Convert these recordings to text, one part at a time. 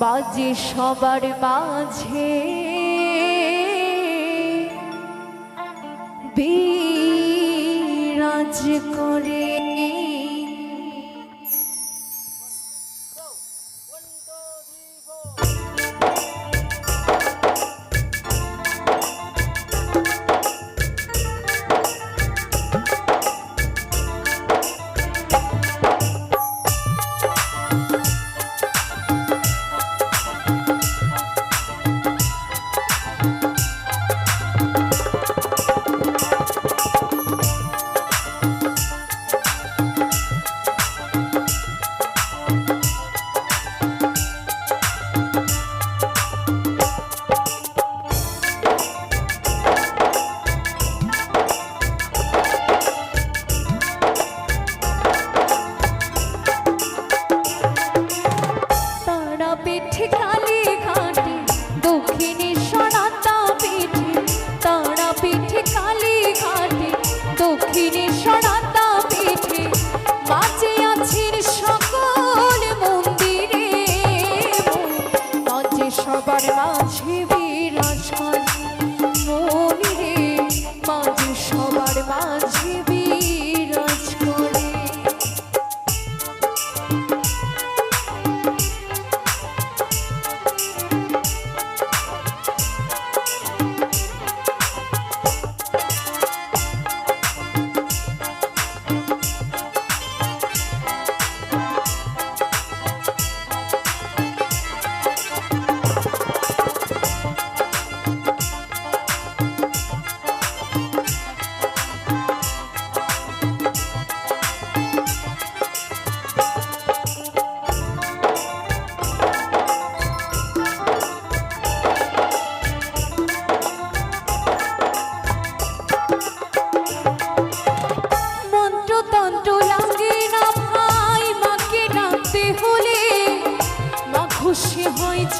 বাজে সবার মাঝে। বিরাজ করে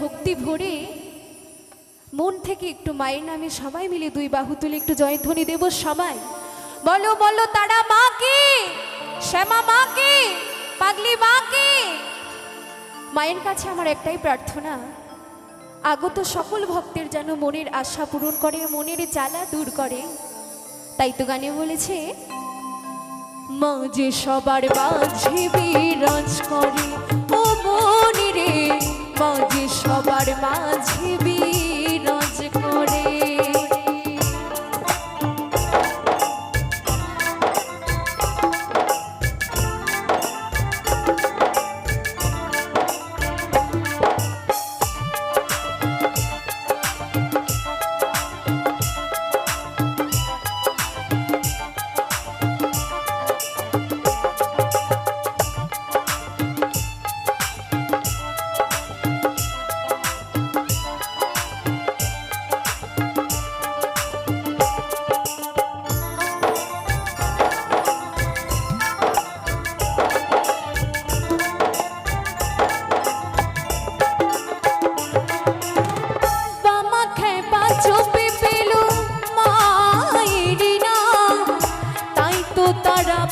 ভক্তি ভরে মন থেকে একটু মায়ের নামে সবাই মিলে দুই বাহু তুলে একটু জয়ধ্বনি দেব সবাই। বলো বলো, তারা মা কি? শ্যামা মা কি? পাগলি মা কি? মায়ের কাছে আমার একটাই প্রার্থনা, আগত সকল ভক্তের যেন মনের আশা পূরণ করে, মনের জ্বালা দূর করে। তাই তো গানে বলেছে, মা যে সবার মাঝে বিরাজ করে সবার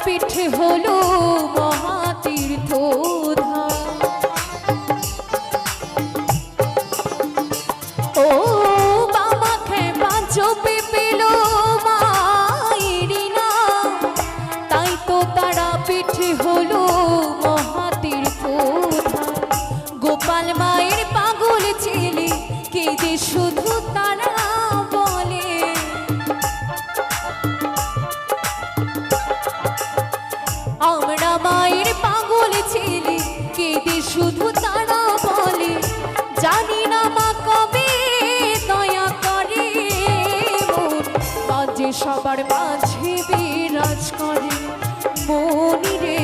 পিঠে হলো মহাতীর্থ ও বামা খেপা চোপে পেল তো গোপাল মায়ের পাগল ছেলে, কেঁদে শুধু আমরা মায়ের পাগল ছেলে শুধু তারা বলে, জানি না মা কবে দয়া করে মাঝে সবার মাঝে বিরাজ করে, মনি রে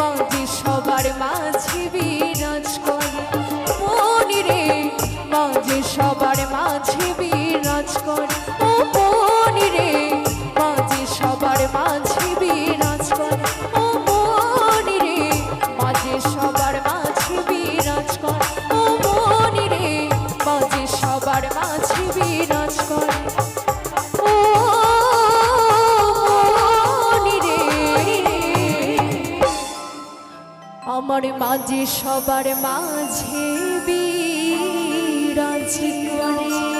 মাঝে সবার মাঝে বিরাজ করে, মনি মাঝে সবার মাঝে বিরাজ করে। ও আমার মাঝে সবার মাঝে বিরাজ করে